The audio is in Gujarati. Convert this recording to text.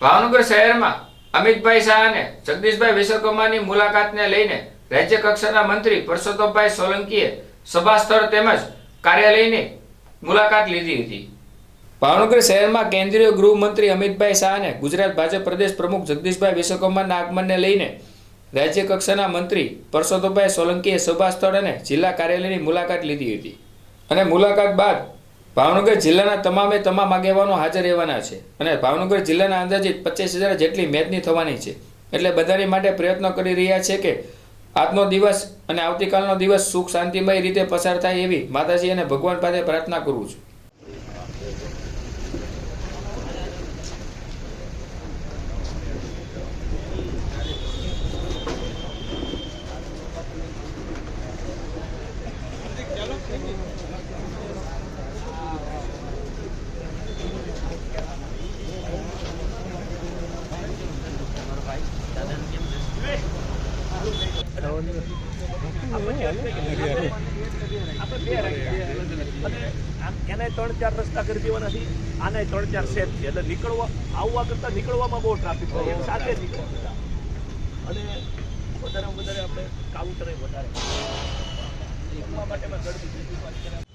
ભાવનગર શહેરમાં અમિતભાઈ શાહ અને જગદીશભાઈ વિશ્વકર્માની મુલાકાતને લઈને રાજ્ય કક્ષાના મંત્રી પરસોત્તમભાઈ સોલંકીએ સભા સ્થળ તેમજ કાર્યાલયની મુલાકાત લીધી હતી. ભાવનગર શહેરમાં કેન્દ્રીય ગૃહમંત્રી અમિતભાઈ શાહ અને ગુજરાત ભાજપ પ્રદેશ પ્રમુખ જગદીશભાઈ વિશ્વકર્માના આગમનને લઈને રાજ્ય કક્ષાના મંત્રી પરસોત્તમભાઈ સોલંકીએ સભા સ્થળ અને જિલ્લા કાર્યાલયની મુલાકાત લીધી હતી. અને મુલાકાત બાદ ભાવનગર જિલ્લાના તમામે તમામ આગેવાનો હાજર રહેવાના છે અને ભાવનગર જિલ્લાના અંદાજિત પચીસ હજાર જેટલી મેદની થવાની છે. એટલે બધાની માટે પ્રયત્નો કરી રહ્યા છે કે આજનો દિવસ અને આવતીકાલનો દિવસ સુખ શાંતિમય રીતે પસાર થાય એવી માતાજી અને ભગવાન પાસે પ્રાર્થના કરું છું આપણે બે રાખ્યા અને આમ એને ત્રણ ચાર રસ્તા કરી દેવાના આને ત્રણ ચાર સેટ છે. એટલે નીકળવા, આવવા કરતાં નીકળવામાં બહુ ટ્રાફિક હોય. સાથે બધા. અને વધારે વધારે આપણે કાઉન્ટરે વધારે. માટે મેં